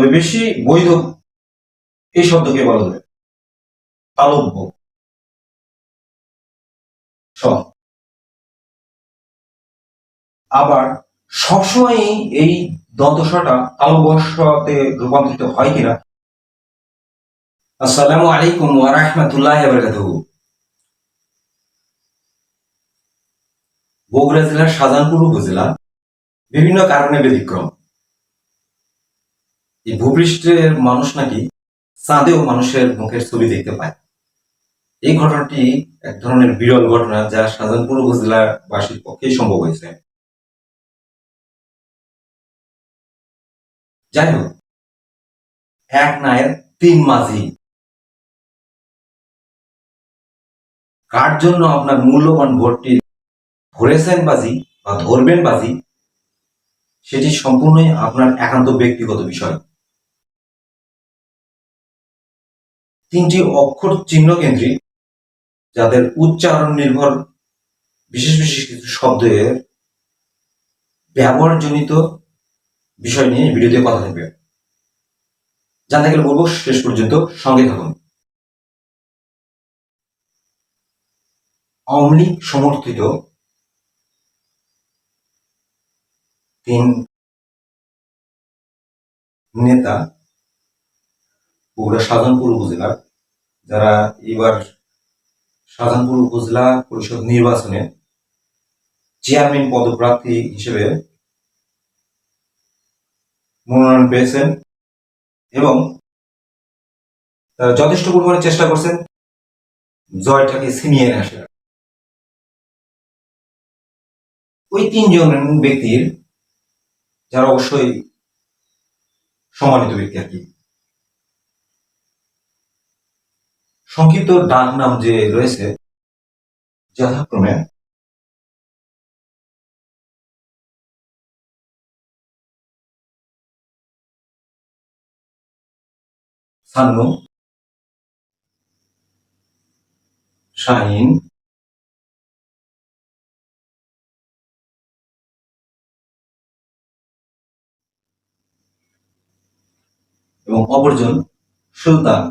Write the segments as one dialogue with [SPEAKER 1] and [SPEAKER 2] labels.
[SPEAKER 1] তবে বেশি বৈধ এই শব্দকে বলা যায় তালব্য। স আবার সবসময়ই এই দন্তস্বটা তালব্যতে রূপান্তরিত হয় কিনা?
[SPEAKER 2] আসসালামু আলাইকুম ওয়া রাহমাতুল্লাহি ওয়া বারাকাতুহু। বগুড়া জেলার শাহজাহানপুর উপজেলা বিভিন্ন কারণে ব্যতিক্রম। এই ভূপৃষ্ঠের মানুষ নাকি চাঁদেও মানুষের মুখের ছবি দেখতে পায়। এই ঘটনাটি এক ধরনের বিরল ঘটনা যা শাহজাহানপুর উপজেলাবাসীর পক্ষেই সম্ভব হয়েছে। যাই হোক, এক নায়ের তিন মাঝি। কার জন্য আপনার মূল্যবান ভোটটি ধরেছেন বাজি বা ধরবেন বাজি, সেটি সম্পূর্ণই আপনার একান্ত ব্যক্তিগত বিষয়। তিনটি অক্ষর চিহ্ন কেন্দ্রিক, যাদের উচ্চারণ নির্ভর বিশেষ বিশেষ কিছু শব্দের ব্যবহারজনিত বিষয় নিয়ে ভিডিওতে কথা থাকবে। জানতে গেলে বলব, শেষ পর্যন্ত সঙ্গে থাকুন। আওয়ামী সমর্থিত তিন নেতা বগুড়া শাহজাহানপুর উপজেলার, যারা এবার শাহজাহানপুর উপজেলা পরিষদ নির্বাচনে চেয়ারম্যান পদপ্রার্থী হিসেবে মনোনয়ন পেয়েছেন এবং তারা যথেষ্ট পরিমাণে চেষ্টা করছেন জয়টাকে ছিনিয়ে নিয়ে আসার। ওই তিনজন ব্যক্তির, যারা অবশ্যই সম্মানিত ব্যক্তি আর কি। সংক্ষিপ্ত ডাক নাম যে রয়েছে যথাক্রমে সান্নু শাহিন এবং অপরজন সুলতান।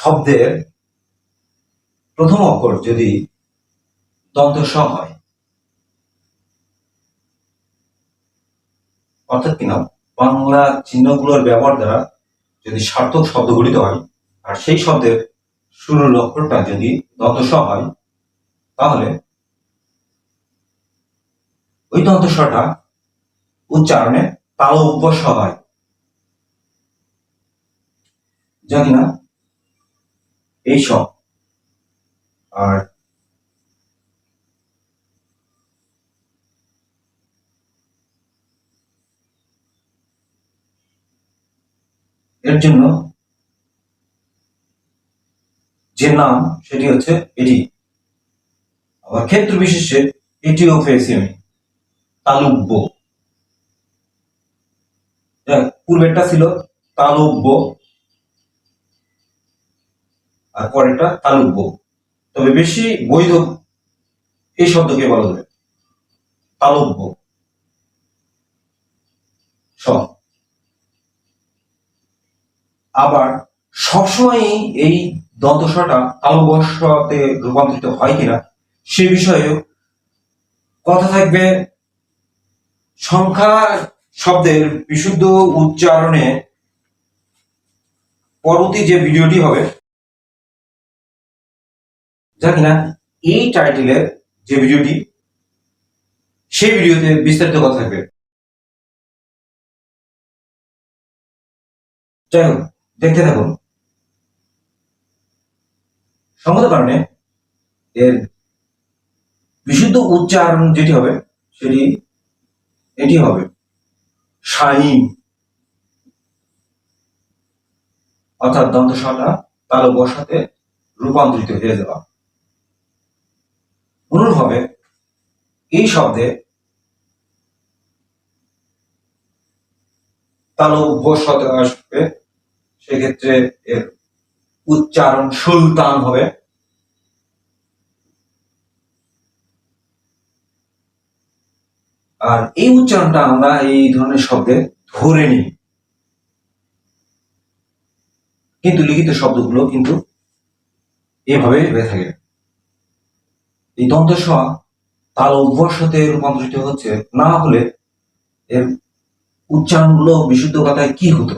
[SPEAKER 2] শব্দের প্রথম অক্ষর যদি দন্ত স হয়, অর্থাৎ কিনা বাংলা চিহ্নগুলোর ব্যবহার দ্বারা যদি সার্থক শব্দ গঠিত হয়, আর সেই শব্দের শুরুর অক্ষরটা যদি দন্ত স হয়, তাহলে ওই দন্ত উচ্চারণে তাল অভ্যস হয়। যা কিনা এই সব। আর এর জন্য যে নাম, সেটি হচ্ছে এটি। আবার ক্ষেত্র বিশেষে এটিও পেয়েছি আমি। তালুব্য। পূর্বেরটা ছিল তালব্য। আর পরেরটা তালুব্য তবে বেশি বৈধ এই শব্দকে বলা যায়। তালব্য স আবার সবসময়ই এই দন্তস্বটা তালবস্বতে রূপান্তরিত হয় কিনা, সে বিষয়েও কথা থাকবে। সংখ্যা শব্দের বিশুদ্ধ উচ্চারণে পরবর্তী যে ভিডিওটি হবে যা কিনা এই টাইটেলের যে ভিডিওটি সেই ভিডিওতে বিস্তারিত কথা থাকবে। যাই হোক, দেখতে থাকুন। সঙ্গত কারণে এর বিশুদ্ধ উচ্চারণ যেটি হবে, সেটি, এটি হবে শাহিন অর্থাৎ দন্তশালা তাল বসাতে রূপান্তরিত হয়ে যাওয়া। অনুরূপভাবে এই শব্দে তাল বসাতে আসবে। সেক্ষেত্রে এর উচ্চারণ সুলতান হবে। আর এই উচ্চারণটা আমরা এই ধরনের শব্দে ধরে নিই। কিন্তু লিখিত শব্দগুলো কিন্তু এভাবে হয়ে থাকে। এই দন্ত স তাল অভ্যসতে রূপান্তরিত হচ্ছে, না হলে এর উচ্চারণগুলো বিশুদ্ধ কথায় কি হতো?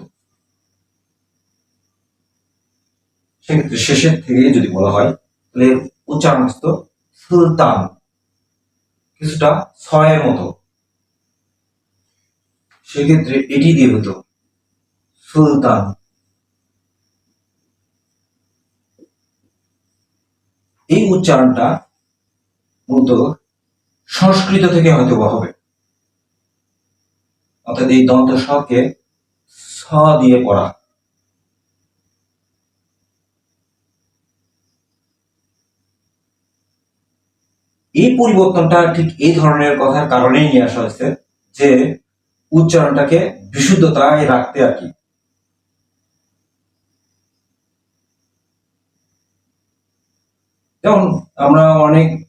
[SPEAKER 2] সেক্ষেত্রে শেষের থেকে যদি বলা হয়, তাহলে উচ্চারণ হতো সুলতান। কিছুটা ছয়ের মতো। সেক্ষেত্রে এটি দিয়ে হতো সুলতান। এই উচ্চারণটা মূলত সংস্কৃত থেকে হয়তো হবে। অর্থাৎ এই দন্ত স্বকে স দিয়ে পড়া। এই পরিবর্তনটা ঠিক এই ধরনের কথার কারণেই নিয়ে আসা হয়েছে যে উচ্চারণটাকে বিশুদ্ধতায় রাখতে আর কি। যেমন আমরা অনেক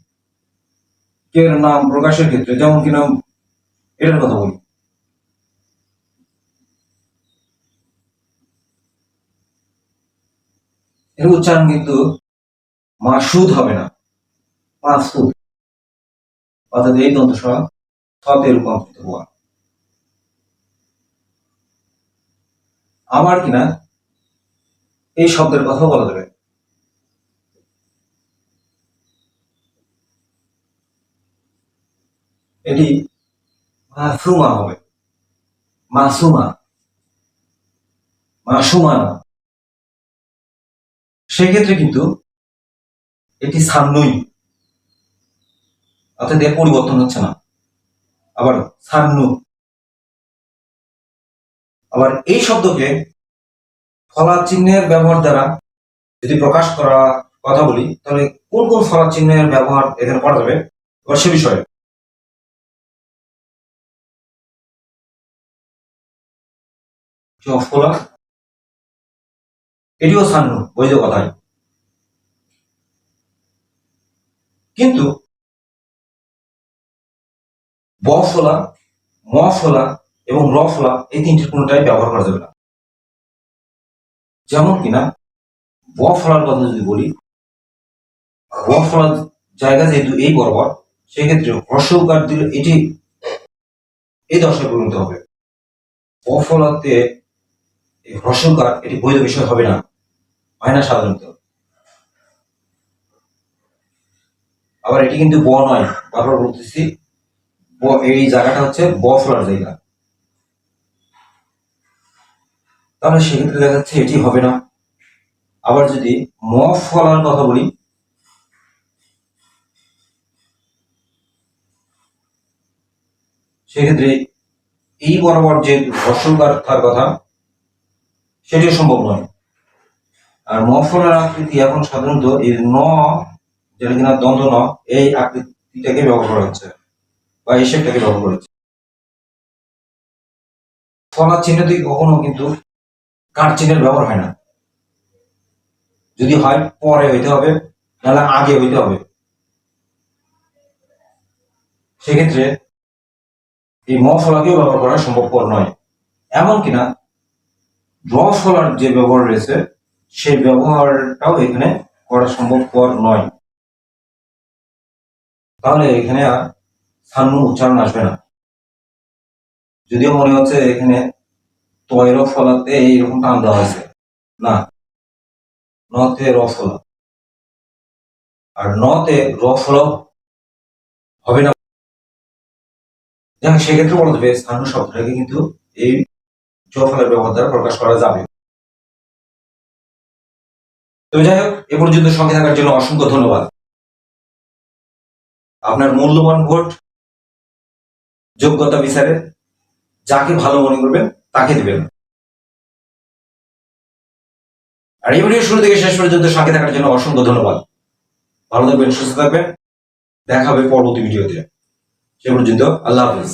[SPEAKER 2] এর নাম প্রকাশের ক্ষেত্রে, যেমন কিনা এটার কথা বলি। এর উচ্চারণ কিন্তু মাসুদ হবে না। মাসুদ। অর্থাৎ এই দন্ত সতে রূপান্তরিত হওয়া। আবার কিনা এই শব্দের কথা বলা যাবে। এটি মাসুমা হবে। মাসুমা মাসুমা না সেক্ষেত্রে কিন্তু এটি সান্নুই। অর্থাৎ এর পরিবর্তন হচ্ছে না আবার সান্নু। আবার এই শব্দকে ফলা চিহ্নের ব্যবহার দ্বারা যদি প্রকাশ করা কথা বলি, তাহলে কোন কোন ফলা চিহ্নের ব্যবহার এখানে করা যাবে? সে বিষয়ে। ফলা এটিও সান্নু বৈধ কথাই। কিন্তু ব ফলা ম ফলা এবং র ফলা এই তিনটির কোনটাই ব্যবহার করা যাবে না। যেমন কিনা ব ফলার কথা যদি বলি ব ফলার জায়গা যেহেতু এই বরাবর, সেক্ষেত্রে হর্ষকার দিলে এটি এই দশায় পরিণত হবে। ব এই হর্ষকার এটি বৈধ বিষয় হবে না। হয় না সাধারণত। আবার এটি কিন্তু ব নয়, বারবার বলতেছি। এই জায়গাটা হচ্ছে ব ফলার জায়গা। তাহলে সেক্ষেত্রে দেখা যাচ্ছে এটি হবে না। আবার যদি ম ফলার কথা বলি, সেক্ষেত্রে এই বরাবর যে হর্ষকার থাকার কথা সেটিও সম্ভব নয়। আর ম আকৃতি এখন সাধারণত এই ন, যেটা কিনা দ্বন্দ্ব ন, এই আকৃতিটাকে ব্যবহার করা হচ্ছে, বা এই শেপটাকে ব্যবহার করা হচ্ছে। ফলার চিহ্নটি কখনো কিন্তু কার চিহ্নের ব্যবহার হয় না। যদি হয় পরে হইতে হবে, নাহলে আগে হইতে হবে। সেক্ষেত্রে এই ম ফলাকেও ব্যবহার করা সম্ভবপর নয়। এমন কিনা র ফলার যে ব্যবহার রয়েছে, সেই ব্যবহারটাও এখানে করা সম্ভবপর নয়। তাহলে এখানে আর সান্ন উচ্চারণ আসবে না। যদিও মনে হচ্ছে এখানে তৈর ফলাতে এইরকম টান দেওয়া হয়েছে না, নতে র ফলা আর নতে র ফলা হবে না। সেক্ষেত্রে বলা যাবে স্থানীয় শব্দটাকে কিন্তু এই জ ব্যবহার দ্বারা প্রকাশ করা যাবে। তো যাই হোক, এ পর্যন্ত সঙ্গে থাকার জন্য অসংখ্য ধন্যবাদ। আপনার মূল্যবান ভোট, যোগ্যতা বিচারে যাকে ভালো মনে করবেন, তাকে দিবেন। আর এই ভিডিও শুরু থেকে শেষ পর্যন্ত সঙ্গে থাকার জন্য অসংখ্য ধন্যবাদ। ভালো থাকবেন, সুস্থ থাকবেন। দেখা হবে পরবর্তী ভিডিওতে। সে পর্যন্ত আল্লাহ হাফিজ।